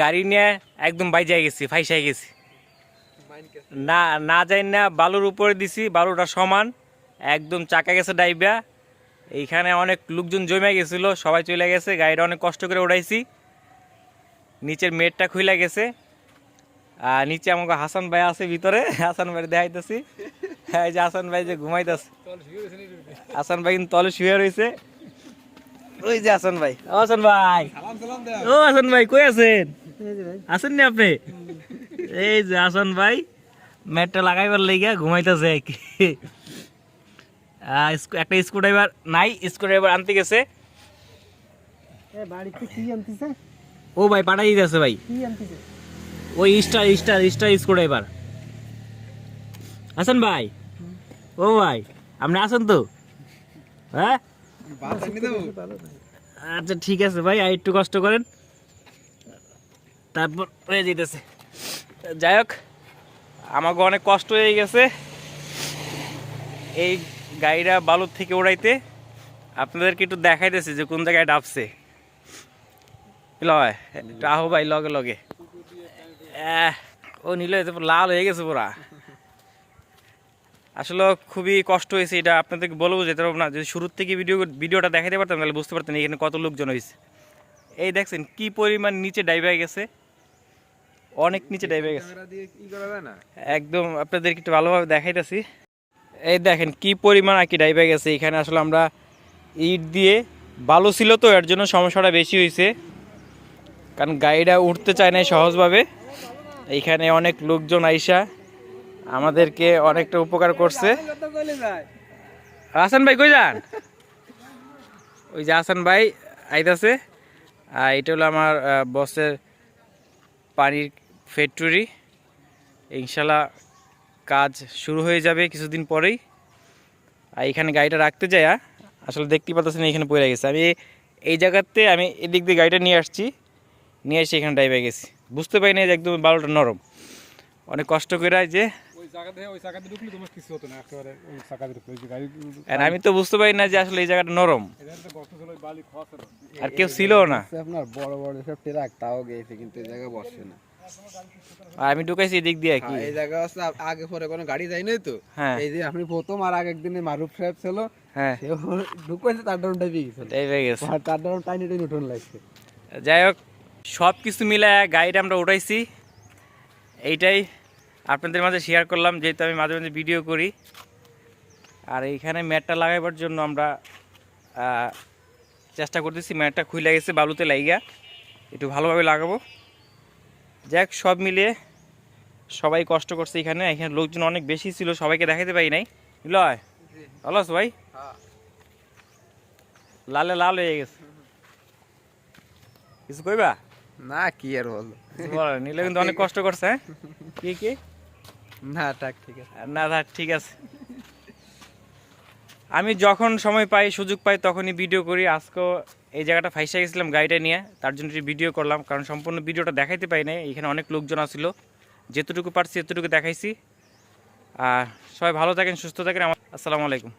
গাড়ি নিয়ে একদম বাইজাই গেছি ফাইসাই গেছি। না না যাই না বালুর উপরে দিছি বালুটা সমান একদম চাকা গেছে ডাইবা এইখানে অনেক লোকজন জমে গেছিল সবাই চলে গেছে গাড়িটা অনেক কষ্ট করে উড়াইছি। নিচের মেটটা খুলে গেছে। আর নিচে আমাকে হাসান ভাই আছে ভিতরে হাসান ভাই দেখাইতেছি। হ্যাঁ এই যে হাসান ভাই যে ঘুমাইতেছে। হাসান ভাই কিন্তু তলে শুয়ে রয়েছে ওই যে হাসান ভাই। হাসান ভাই। ও হাসান ভাই কই আছেন? আছেন নি আপনি? এই যে হাসান ভাই ম্যাটটা লাগাইবার লেগে ঘুমাইতেছে একটা স্ক্রু ড্রাইভার নাই স্ক্রু ড্রাইভার আনতে গেছে। বাড়িতে কি আনতেছে? ও ভাই পাঠাই দিতেছে ভাই। কি আনতেছে? ওই star star star screwdriver Hasan ভাই। ও ভাই আপনি আছেন তো। হ্যাঁ? আচ্ছা ঠিক আছে ভাই আর একটু কষ্ট করেন। তারপর হয়ে যেতেছে। যাই হোক আমাকে অনেক কষ্ট হয়ে গেছে। এই গাড়িটা বালুর থেকে উড়াইতে। আপনাদেরকে একটু দেখাইতেছে যে কোন জায়গায় ডাবছে। আহো ভাই, লগে লগে। ও নিল লাল হয়ে গেছে পুরা। আসলে খুবই কষ্ট হয়েছে, এটা আপনাদেরকে বলব, যেতে পারব না। যদি শুরুর থেকে ভিডিও ভিডিওটা দেখাতে পারতাম, তাহলে বুঝতে পারতেন এখানে কত লোকজন হয়েছে এই দেখছেন, কি পরিমাণ নিচে ডাইবে গেছে। অনেক নিচে ডাইবে গেছে একদম আপনাদেরকে একটু ভালোভাবে দেখাইতেছি। এই দেখেন কি পরিমাণ আর কি ডাইবে গেছে। এখানে আসলে আমরা ইট দিয়ে ভালো ছিল তো এর জন্য সমস্যাটা বেশি হয়েছে কারণ গাড়িটা উঠতে চায় না সহজভাবে। এইখানে অনেক লোকজন আইসা আমাদেরকে অনেকটা উপকার করছে। হাসান ভাই কই যান? ওই যে হাসান ভাই আইতাছে। আর এটা হলো আমার বসের পানির ফ্যাক্টরি ইনশাল্লাহ কাজ শুরু হয়ে যাবে কিছুদিন পরেই। আর এখানে গাড়িটা রাখতে যায় আসলে দেখতে পাচ্ছেন এখানে পড়ে গেছে। আমি এই জায়গাতে আমি এদিক দিয়ে গাড়িটা নিয়ে আসছি। নিয়ে এসে এখানে ডাইবে গেছি। বুঝতে পারি না যে একদম বালুটা নরম। অনেক কষ্ট করে যে আমি তো বুঝতে পারি না যে আসলে এই জায়গাটা নরম। আর কেউ ছিল না। আপনার বড় বড় সব ট্রাক তাও গেছে কিন্তু এই জায়গায় বসে না। আমি ঢুকাইছি এদিক দিয়ে কি। এই জায়গা আছে আগে পরে কোনো গাড়ি যায় নাই তো? হ্যাঁ। এই যে আপনি প্রথম আর আগে একদিনে মারুফ সাহেব ছিল হ্যাঁ। সেও ঢুকেছে তার ডাউন টাইপে গেছিল ডাইবে গেছে। আর তার ডাউন টাইনি টাইনি উঠোন লাগছে। যাই হোক সব কিছু মিলে গাড়িটা আমরা উঠাইছি। এইটাই আপনাদের মাঝে শেয়ার করলাম যেহেতু আমি মাঝে মাঝে ভিডিও করি। আর এইখানে ম্যাটটা লাগাইবার জন্য আমরা আহ, চেষ্টা করতেছি ম্যাটটা খুলে গেছে বালুতে লাইগা। একটু ভালোভাবে লাগাবো। যাক সব মিলিয়ে সবাই কষ্ট করছে এখানে। এখানে লোকজন অনেক বেশি ছিল সবাইকে দেখাতে পারি নাই। লয় ভালো আছো ভাই? লালে লাল হয়ে গেছে। কিছু কইবা? না কি আর বলো, নীলা কিন্তু অনেক কষ্ট করছে হ্যাঁ? কি কি? না টাক ঠিক আছে। না থাক ঠিক আছে। আমি যখন সময় পাই, সুযোগ পাই, তখনই ভিডিও করি। আজকেও এই জায়গাটা ফাইসা গেছিলাম গাড়িটা নিয়ে। তার জন্য ভিডিও করলাম। কারণ সম্পূর্ণ ভিডিওটা দেখাইতে পাই নাই। এখানে অনেক লোকজন আসছিল যেতটুকু পারছি, এতটুকু দেখাইছি। আর সবাই ভালো থাকেন, সুস্থ থাকেন। আমার আসসালামু আলাইকুম।